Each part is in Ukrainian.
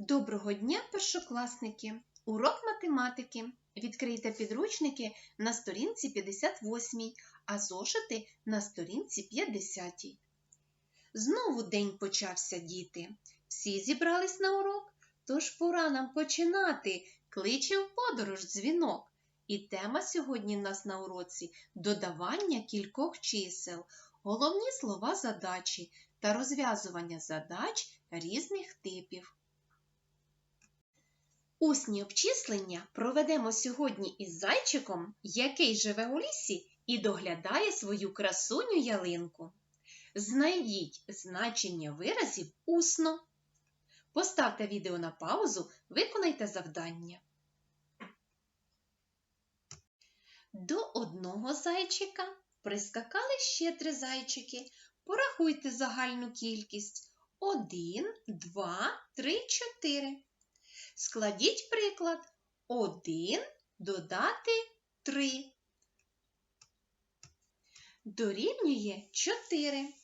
Доброго дня, першокласники! Урок математики. Відкрийте підручники на сторінці 58, а зошити на сторінці 50. Знову день почався, діти. Всі зібрались на урок, тож пора нам починати. Кличе в подорож дзвінок. І тема сьогодні в нас на уроці додавання кількох чисел, головні слова задачі та розв'язування задач різних типів. Усні обчислення проведемо сьогодні із зайчиком, який живе у лісі і доглядає свою красуню ялинку. Знайдіть значення виразів усно. Поставте відео на паузу, виконайте завдання. До одного зайчика прискакали ще три зайчики. Порахуйте загальну кількість. Один, два, три, чотири. Складіть приклад 1 додати 3. Дорівнює 4.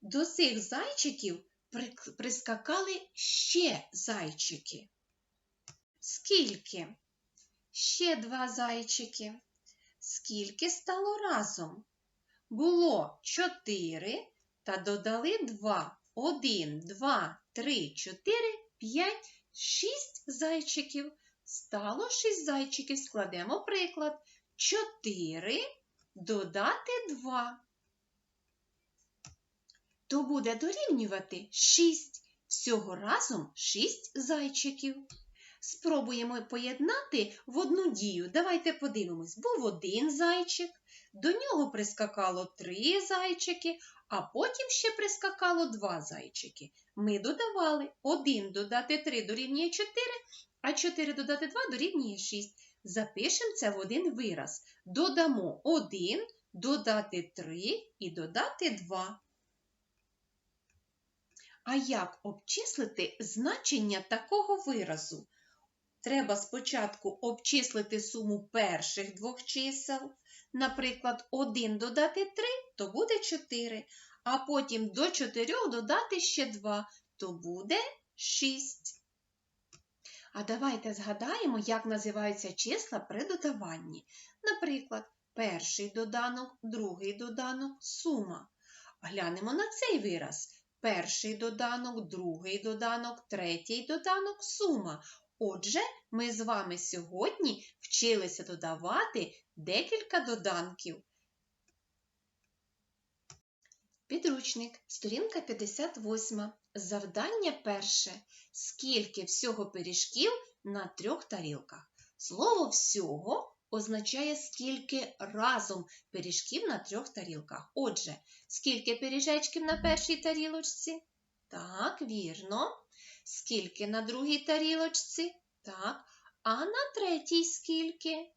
До цих зайчиків прискакали ще зайчики. Скільки? Ще два зайчики. Скільки стало разом? Було 4 та додали 2. 1, 2, 3, 4, 5. Шість зайчиків. Стало шість зайчиків. Складемо приклад. Чотири додати два. То буде дорівнювати шість. Всього разом шість зайчиків. Спробуємо поєднати в одну дію. Давайте подивимось. Був один зайчик, до нього прискакало три зайчики, а потім ще прискакало два зайчики. Ми додавали 1 додати 3 дорівнює 4, а 4 додати 2 дорівнює 6. Запишемо це в один вираз. Додамо 1, додати 3 і додати 2. А як обчислити значення такого виразу? Треба спочатку обчислити суму перших двох чисел. Наприклад, 1 додати 3, то буде 4, а потім до 4 додати ще 2, то буде 6. А давайте згадаємо, як називаються числа при додаванні. Наприклад, перший доданок, другий доданок, сума. Глянемо на цей вираз. Перший доданок, другий доданок, третій доданок, сума. Отже, ми з вами сьогодні вчилися додавати декілька доданків. Підручник, сторінка 58. Завдання перше. Скільки всього пиріжків на трьох тарілках? Слово всього означає, скільки разом пиріжків на трьох тарілках. Отже, скільки пиріжечків на першій тарілочці? Так, вірно. Скільки на другій тарілочці? Так. А на третій скільки?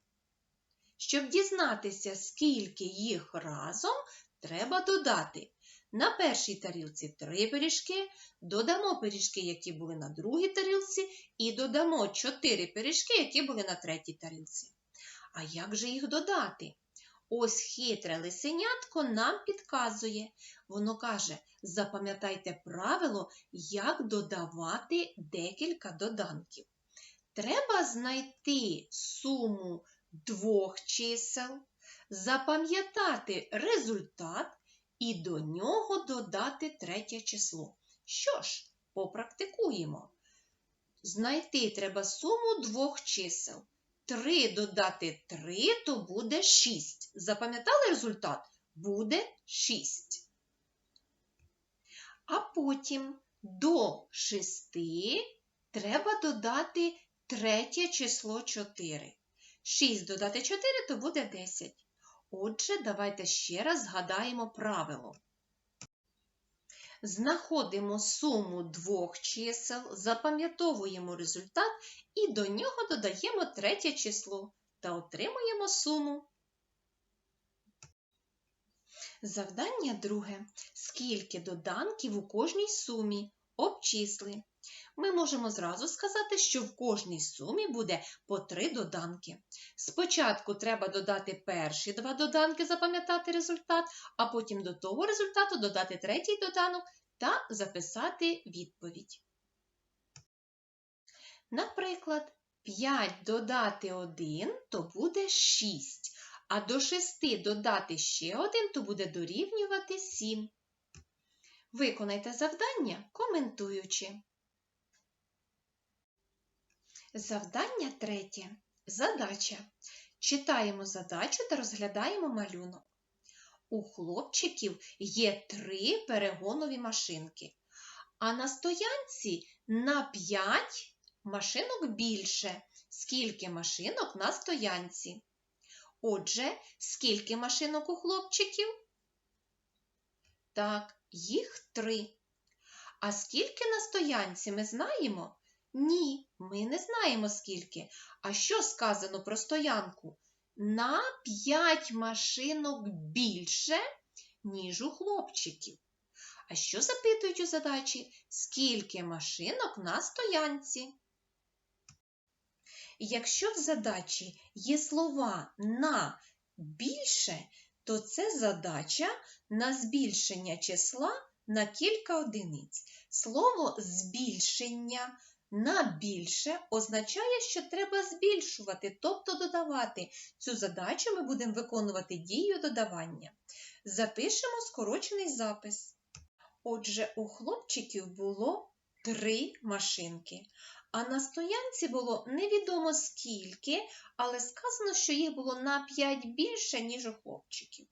Щоб дізнатися, скільки їх разом, треба додати. На першій тарілці три пиріжки, додамо пиріжки, які були на другій тарілці, і додамо чотири пиріжки, які були на третій тарілці. А як же їх додати? Ось хитре лисенятко нам підказує. Воно каже: запам'ятайте правило, як додавати декілька доданків. Треба знайти суму двох чисел, запам'ятати результат і до нього додати третє число. Що ж, попрактикуємо. Знайти треба суму двох чисел. 3 додати 3, то буде 6. Запам'ятали результат? Буде 6. А потім до 6 треба додати третє число 4. 6 додати 4, то буде 10. Отже, давайте ще раз згадаємо правило. Знаходимо суму двох чисел, запам'ятовуємо результат і до нього додаємо третє число та отримуємо суму. Завдання друге. Скільки доданків у кожній сумі? Обчисли. Ми можемо зразу сказати, що в кожній сумі буде по три доданки. Спочатку треба додати перші два доданки, запам'ятати результат, а потім до того результату додати третій доданок та записати відповідь. Наприклад, 5 додати 1 то буде 6, а до 6 додати ще 1 то буде дорівнювати 7. Виконайте завдання, коментуючи. Завдання третє. Задача. Читаємо задачу та розглядаємо малюнок. У хлопчиків є три перегонові машинки, а на стоянці на 5 машинок більше. Скільки машинок на стоянці? Отже, скільки машинок у хлопчиків? Так, їх три. А скільки на стоянці ми знаємо? Ні, ми не знаємо скільки. А що сказано про стоянку? На 5 машинок більше, ніж у хлопчиків. А що запитують у задачі? Скільки машинок на стоянці? Якщо в задачі є слова на більше, то це задача на збільшення числа на кілька одиниць. Слово збільшення на більше означає, що треба збільшувати, тобто додавати. Цю задачу ми будемо виконувати дію додавання. Запишемо скорочений запис. Отже, у хлопчиків було три машинки, а на стоянці було невідомо скільки, але сказано, що їх було на 5 більше, ніж у хлопчиків.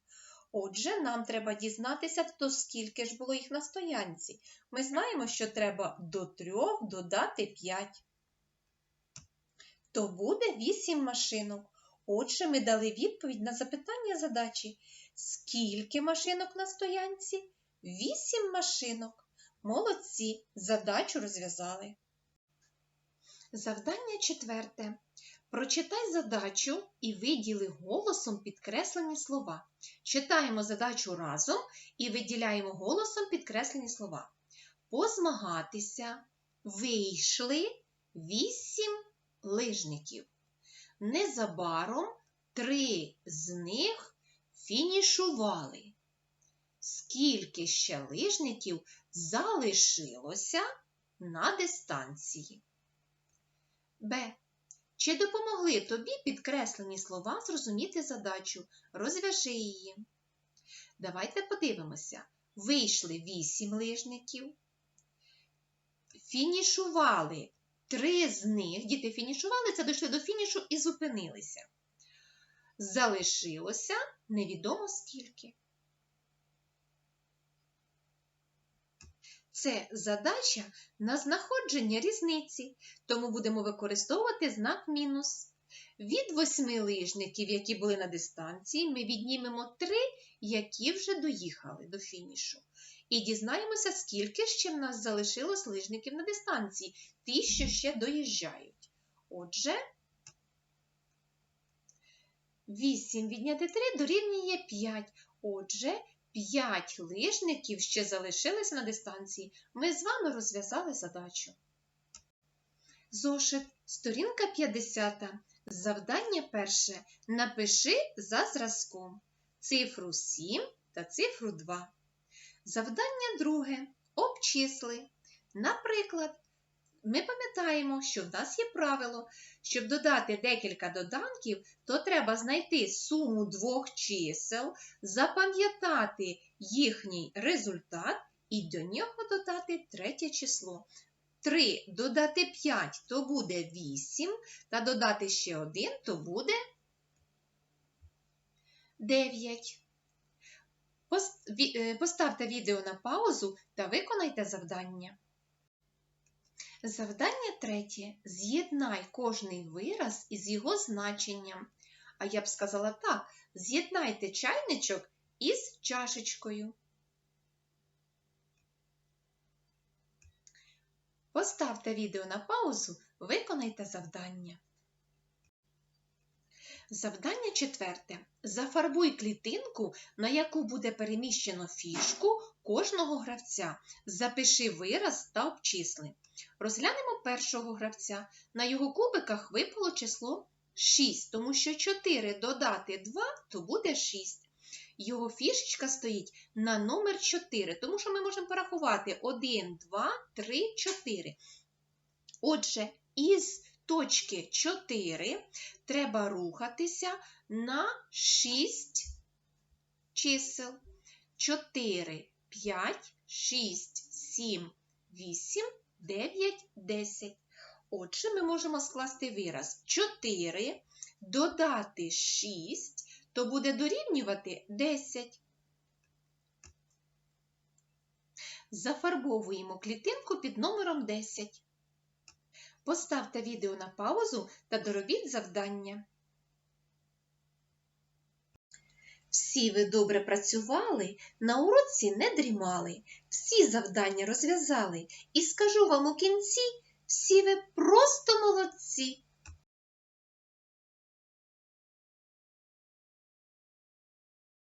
Отже, нам треба дізнатися, то скільки ж було їх на стоянці. Ми знаємо, що треба до 3 додати 5. То буде 8 машинок. Отже, ми дали відповідь на запитання задачі. Скільки машинок на стоянці? 8 машинок. Молодці, задачу розв'язали. Завдання четверте. Прочитай задачу і виділи голосом підкреслені слова. Читаємо задачу разом і виділяємо голосом підкреслені слова. Позмагатися вийшли вісім лижників. Незабаром три з них фінішували. Скільки ще лижників залишилося на дистанції? Б. Чи допомогли тобі підкреслені слова зрозуміти задачу? Розв'яжи її. Давайте подивимося. Вийшли вісім лижників. Фінішували три з них. Діти фінішували, це дійшли до фінішу і зупинилися. Залишилося невідомо скільки. Це задача на знаходження різниці, тому будемо використовувати знак мінус. Від восьми лижників, які були на дистанції, ми віднімемо три, які вже доїхали до фінішу. І дізнаємося, скільки ще в нас залишилось лижників на дистанції, ті, що ще доїжджають. Отже, 8 відняти 3 дорівнює 5. Отже, 5 лижників ще залишилися на дистанції. Ми з вами розв'язали задачу. Зошит, сторінка 50. Завдання перше. Напиши за зразком цифру 7 та цифру 2. Завдання друге. Обчисли. Наприклад, ми пам'ятаємо, що в нас є правило, щоб додати декілька доданків, то треба знайти суму двох чисел, запам'ятати їхній результат і до нього додати третє число. 3 додати 5 то буде 8, та додати ще 1 то буде 9. е, Поставте відео на паузу та виконайте завдання. Завдання третє. З'єднай кожний вираз із його значенням. А я б сказала так: з'єднайте чайничок із чашечкою. Поставте відео на паузу, виконайте завдання. Завдання четверте. Зафарбуй клітинку, на яку буде переміщено фішку кожного гравця. Запиши вираз та обчисли. Розглянемо першого гравця. На його кубиках випало число 6, тому що 4 додати 2 то буде 6. Його фішечка стоїть на номер 4, тому що ми можемо порахувати 1, 2, 3, 4. Отже, із точки 4 треба рухатися на 6 чисел. 4, 5, 6, 7, 8, 9, 10. Отже, ми можемо скласти вираз 4 додати 6, то буде дорівнювати 10. Зафарбовуємо клітинку під номером 10. Поставте відео на паузу та доробіть завдання. Всі ви добре працювали, на уроці не дрімали, всі завдання розв'язали. І скажу вам у кінці, всі ви просто молодці.